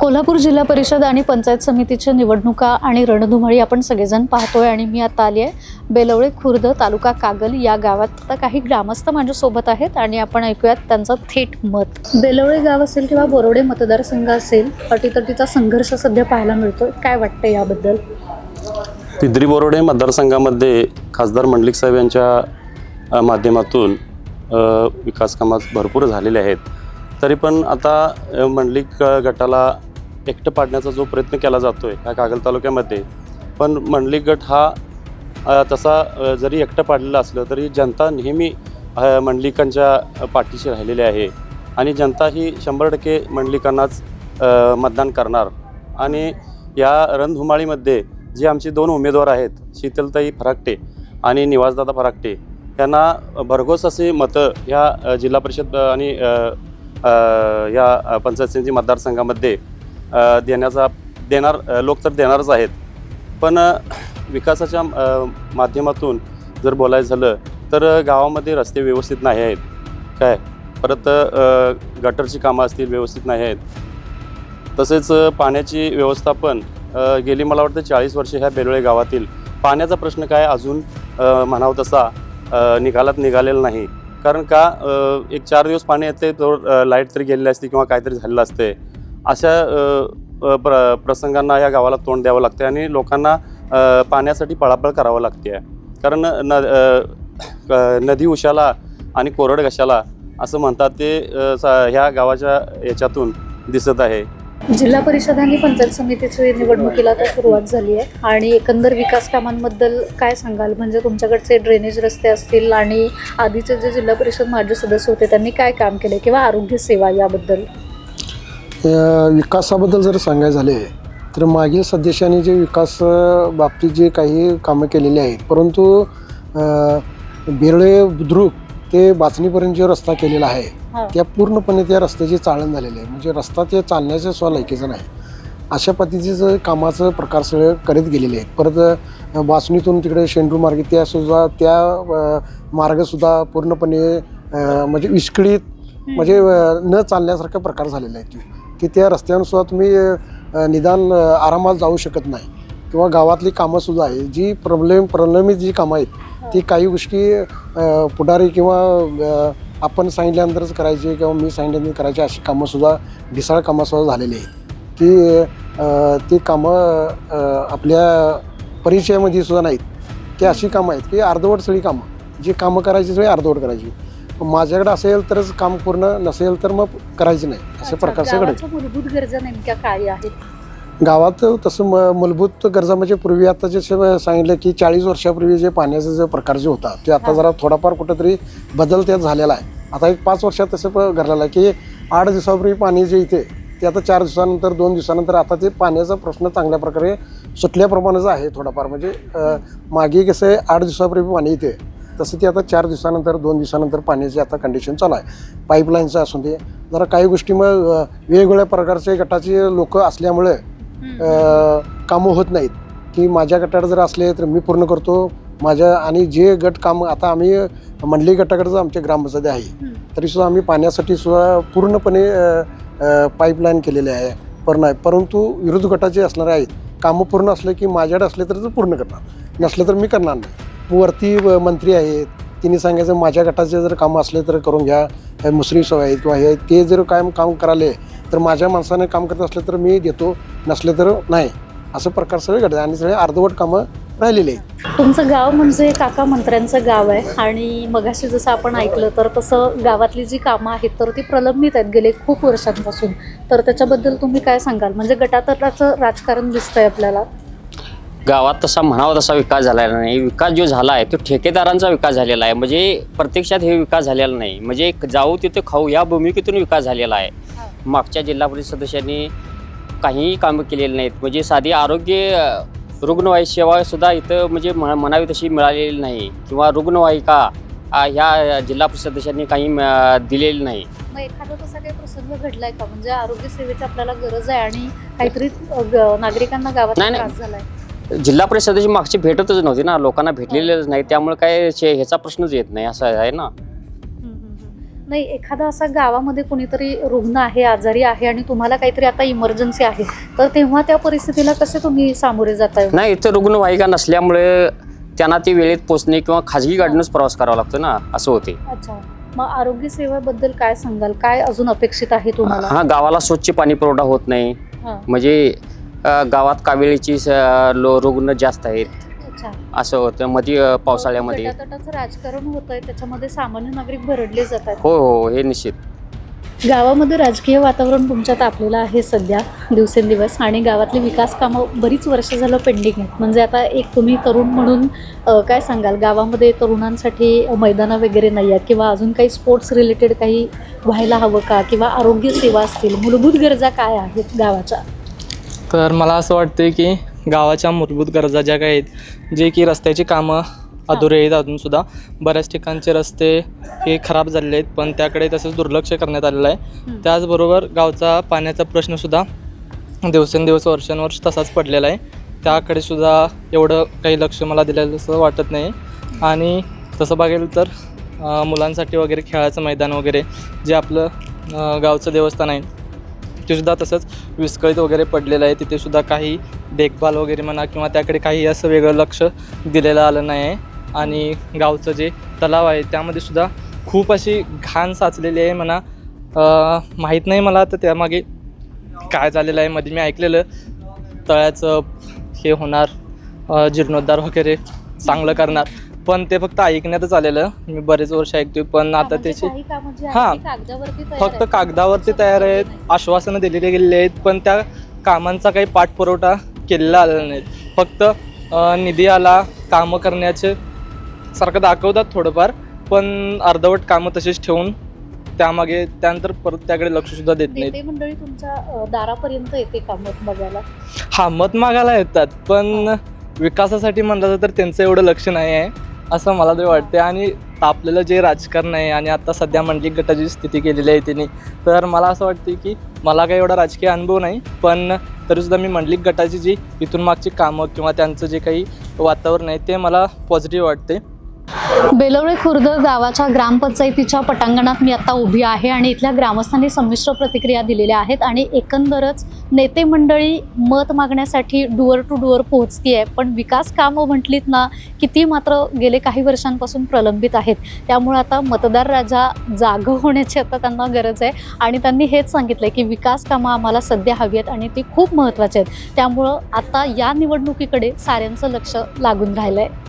कोल्हापूर जिल्हा परिषद आणि पंचायत समितीच्या निवडणुका आणि रणधुमाळी आपण सगळेजण पाहतोय आणि मी आता आली आहे बेलवळे खुर्द तालुका कागल या गावात. आता काही ग्रामस्थ माझ्यासोबत आहेत आणि आपण ऐकूयात त्यांचं थेट मत. बेलवळे गाव असेल किंवा बोरोडे मतदारसंघ असेल अटीतटीचा संघर्ष सध्या पाहायला मिळतोय. काय वाटतं याबद्दल? पिद्री बोरोडे मतदारसंघामध्ये खासदार मंडलिक साहेब यांच्या माध्यमातून अ, विकास कामात भरपूर झालेले आहेत. तरी पण आता मंडलिक गटाला एकटं पाडण्याचा जो प्रयत्न केला जातो आहे ह्या कागल तालुक्यामध्ये पण मंडली गट हा तसा जरी एकटं पाडलेला असलं तरी जनता नेहमी मंडलिकांच्या पाठीशी राहिलेली आहे आणि जनता ही शंभर टक्के मंडलिकांनाच मतदान करणार. आणि या रणधुमाळीमध्ये जे आमचे दोन उमेदवार आहेत शीतलताई फराकटे आणि निवासदादा फराकटे यांना भरघोस असे मतं ह्या जिल्हा परिषद आणि या पंचायत समिती मतदारसंघामध्ये देण्याचा देणार लोक तर देणारच आहेत. पण विकासाच्या माध्यमातून जर बोलायचं झालं तर गावामध्ये रस्ते व्यवस्थित नाही आहेत. काय? परत गटरची कामं असतील व्यवस्थित नाही आहेत. तसेच पाण्याची व्यवस्थापन गेली मला वाटतं चाळीस वर्षे ह्या बेलोळे गावातील. पाण्याचा प्रश्न काय अजून म्हणावं तसा निकालात निघालेला नाही. कारण का एक चार दिवस पाणी येते तर लाइट तरी गेलेली असते किंवा काहीतरी झालेलं असते अशा प्र प्रसंगांना या गावाला तोंड द्यावं लागते आणि लोकांना पाण्यासाठी पळापळ करावं लागते कारण न नदी उशाला आणि कोरड घशाला असं म्हणतात ते ह्या गावाच्या याच्यातून दिसत आहे. जिल्हा परिषद आणि पंचायत समितीची निवडणुकीला तर सुरुवात झाली आहे. आणि एकंदर विकास कामांबद्दल काय सांगाल? म्हणजे तुमच्याकडचे ड्रेनेज रस्ते असतील आणि आधीचे जे जिल्हा परिषद माजी सदस्य होते त्यांनी काय काम केले? किंवा आरोग्य सेवा याबद्दल? विकासाबद्दल जर सांगायचं झाले तर मागील सदस्यांनी जे विकास बाबतीत जे काही कामं केलेली आहेत परंतु बेरळे बुद्रुक ते बाचणीपर्यंत जो रस्ता केलेला. आहे त्या पूर्णपणे त्या रस्त्याची चाळण झालेली आहे. म्हणजे रस्ता ते चालण्याच्या स्व लायकीचं नाही. अशा पद्धतीचं कामाचं प्रकार सगळे करीत गेलेले आहेत. परत अ, बाचणीतून तिकडे शेंडू मार्गे त्या सुद्धा त्या मार्गसुद्धा पूर्णपणे म्हणजे विस्कळीत म्हणजे न चालण्यासारखा प्रकार झालेला आहे ते की त्या रस्त्यावर सुद्धा तुम्ही निदान आरामात जाऊ शकत नाही. किंवा गावातली कामंसुद्धा आहे जी प्रॉब्लेम प्रलंबित जी कामं आहेत ती काही गोष्टी पुढारी किंवा आपण सांगितल्यानंतरच करायची किंवा मी सांगितल्यानंतर करायची अशी कामंसुद्धा ढिसाळ कामंसुद्धा झालेली आहेत. की अ, ती कामं आपल्या परिचयामध्ये सुद्धा नाहीत. की अशी कामं आहेत की अर्धवट सगळी कामं. जी कामं करायची सगळी अर्धवट करायची. माझ्याकडे असेल तरच काम पूर्ण नसेल तर मग करायचं नाही. असे प्रकार सगळे. गावाच्या मूलभूत गरजा नेमक्या काय आहेत? गावात तसं म मूलभूत गरजा म्हणजे पूर्वी आता जे स- सांगितलं की चाळीस वर्षापूर्वी जे पाण्याचा जो प्रकार जो होता ते आता हा. जरा थोडाफार कुठंतरी बदल त्यात झालेला आहे. आता एक पाच वर्षात तसं प- घडलेलं आहे की आठ दिवसापूर्वी पाणी जे इथे ते आता चार दिवसानंतर दोन दिवसानंतर आता ते पाण्याचा प्रश्न चांगल्या प्रकारे सुटल्याप्रमाणेच आहे थोडाफार. म्हणजे अं, मागे कसं आहे आठ दिवसापूर्वी पाणी येते तसं ते आता चार दिवसानंतर दोन दिवसानंतर पाण्याची आता कंडिशन चालू आहे. पाईपलाईनचं असून ते जरा काही गोष्टी मग वेगवेगळ्या प्रकारचे गटाचे लोक असल्यामुळे कामं होत नाहीत. की माझ्या गटात जर असले तर मी पूर्ण करतो. माझ्या आणि जे गट काम आता आम्ही मंडली गटाकडे आमच्या ग्रामपंचायती आहे. तरीसुद्धा आम्ही पाण्यासाठी सुद्धा पूर्णपणे पाईपलाईन केलेले आहे. पण आहे परंतु विरोध गटाचे असणारे आहेत. कामं पूर्ण असलं की माझ्याकडे असले तर पूर्ण करणार. नसलं तर मी करणार नाही. वरती मंत्री आहेत. तिने सांगायचं माझ्या गटाचे जर कामं असले तर करून घ्या. हे मुसरी सवय आहेत किंवा हे ते जर काय काम कराले तर माझ्या माणसाने काम करत असलं तर मी देतो नसले तर नाही. असं प्रकार सगळे घडतात आणि सगळे अर्धवट कामं राहिलेली तुमचं गाव म्हणजे काका मंत्र्यांचं गाव आहे आणि मगाशी जसं आपण ऐकलं तर तसं गावातली जी कामं आहेत तर ती प्रलंबित आहेत गेले खूप वर्षांपासून. तर त्याच्याबद्दल तुम्ही काय सांगाल? म्हणजे गटातटाचं राजकारण दिसतंय आपल्याला. गावात तसा म्हणावा तसा विकास झालेला नाही. विकास जो झाला आहे तो ठेकेदारांचा विकास झालेला आहे. म्हणजे प्रत्यक्षात हे विकास झालेला नाही. म्हणजे जाऊ तिथे खाऊ या भूमिकेतून विकास झालेला आहे. मागच्या जिल्हा परिषद सदस्यांनी काहीही कामं केलेली नाहीत. म्हणजे साधी आरोग्य अ, रुग्णवाहिका सेवा सुद्धा इथं म्हणजे म्ह- म्हणावी तशी मिळालेली नाही. किंवा रुग्णवाहिका ह्या जिल्हा परिषद सदस्यांनी काही दिलेली नाही. मग एखादा तसा काही प्रसंग घडलाय का? म्हणजे आरोग्य सेवेची आपल्याला गरज आहे आणि काहीतरी नागरिकांना गावात. त्रास झालाय. जिल्हा परिषदेची मागची भेटतच नव्हती ना. लोकांना भेटलेलेच नाही. त्यामुळे काय ह्याचा प्रश्नच येत नाही. असं आहे ना. नाही एखादा असा गावामध्ये कुणीतरी रुग्ण आहे आजारी आहे आणि तुम्हाला काहीतरी आता इमर्जन्सी आहे तर तेव्हा त्या परिस्थितीला कसे तुम्ही सामोरे जाताय? नाही इथं रुग्णवाहिका नसल्यामुळे त्यांना ती वेळेत पोचणे किंवा खाजगी गाडीनंच प्रवास करावा लागतो ना असं होते. अच्छा. मग आरोग्य सेवेबद्दल काय सांगाल? काय अजून अपेक्षित आहे तुम्हाला? हा गावाला स्वच्छ पाणी पुरवठा होत नाही. म्हणजे अ, गावात कावेळीची स- लो रुग्ण जास्त आहेत. अच्छा. असं होतं. मध्ये अ, पावसाळ्यामध्ये. गटातटाचं राजकारण होत आहे त्याच्यामध्ये सामान्य नागरिक भरडले जातात. हो हो हे निश्चित. गावामध्ये राजकीय वातावरण तुमच्या तापलेलं आहे सध्या दिवसेंदिवस. आणि गावातली विकास कामं बरीच वर्ष झालं पेंडिंग आहेत. म्हणजे आता एक तुम्ही तरुण म्हणून अ, काय सांगाल? गावामध्ये तरुणांसाठी मैदानं वगैरे नाही आहेत किंवा अजून काही स्पोर्ट्स रिलेटेड काही व्हायला हवं का? किंवा आरोग्य सेवा असतील. मूलभूत गरजा काय आहेत गावाच्या? तर मला असं वाटतं की गावाच्या मूलभूत गरजा ज्या काही आहेत जे की रस्त्याची कामं अधुरे आहेत अजूनसुद्धा बऱ्याच ठिकाणचे रस्ते हे खराब झालेले आहेत पण त्याकडे तसंच दुर्लक्ष करण्यात आलेलं आहे. त्याचबरोबर गावचा पाण्याचा प्रश्नसुद्धा दिवसेंदिवस वर्षानुवर्ष तसाच पडलेला आहे. त्याकडे सुद्धा एवढं काही लक्ष मला दिलेलं असं वाटत नाही. आणि तसं बघेल तर मुलांसाठी वगैरे खेळाचं मैदान वगैरे जे आपलं गावचं देवस्थान आहे तिथेसुद्धा सुद्धा तसंच विस्कळीत वगैरे पडलेलं आहे. तिथेसुद्धा काही देखभाल वगैरे म्हणा किंवा त्याकडे काही असं वेगळं लक्ष दिलेलं आलं नाही आहे. आणि गावचं जे तलाव आहे त्यामध्ये सुद्धा खूप अशी घाण साचलेली आहे म्हणा. माहीत नाही मला तर त्यामागे काय झालेलं आहे मध्ये मी ऐकलेलं. तळ्याचं हे होणार जीर्णोद्धार वगैरे चांगलं करणार. पण ते फक्त ऐकण्यातच आलेलं. मी बरेच वर्ष ऐकतोय पण आता म्हणजे त्याची हां. फक्त. कागदावरती तयार आहेत आश्वासनं दिलेली गेलेली आहेत पण त्या कामांचा काही पाठपुरवठा केलेला आलेला नाही. फक्त निधी आला कामं करण्याचे सारखं दाखवतात थोडंफार पण अर्धवट कामं तशीच ठेवून त्यामागे त्यानंतर परत त्याकडे लक्ष सुद्धा देत मंडळी तुमच्या दारापर्यंत येते का मत बघायला? हा मत मागायला येतात पण विकासासाठी म्हणलं तर त्यांचं एवढं लक्ष नाही आहे. असं मला तरी वाटते आणि तापलेलं जे राजकारण आहे आणि आता सध्या मंडलिक गटाची स्थिती केलेली आहे त्यांनी तर मला असं वाटते की मला काही एवढा राजकीय अनुभव नाही पण तरीसुद्धा मी मंडलिक गटाची जी इथून मागची कामं किंवा त्यांचं जे काही वातावरण आहे ते मला पॉझिटिव्ह वाटते बेलवळे खुर्द गावाच्या ग्रामपंचायतीच्या पटांगणात मी आता उभी आहे आणि इथल्या ग्रामस्थांनी संमिश्र प्रतिक्रिया दिलेल्या आहेत आणि एकंदरच नेते मंडळी मत मागण्यासाठी डुअर टू डुअर पोहोचती आहे पण विकास कामं म्हटलीत ना की ती मात्र गेले काही वर्षांपासून प्रलंबित आहेत. त्यामुळे आता मतदार राजा जाग होण्याची आता त्यांना गरज आहे आणि त्यांनी हेच सांगितलं की विकास कामं आम्हाला सध्या हवी आहेत आणि ती खूप महत्त्वाची आहेत. त्यामुळं आता या निवडणुकीकडे साऱ्यांचं लक्ष लागून राहिलं आहे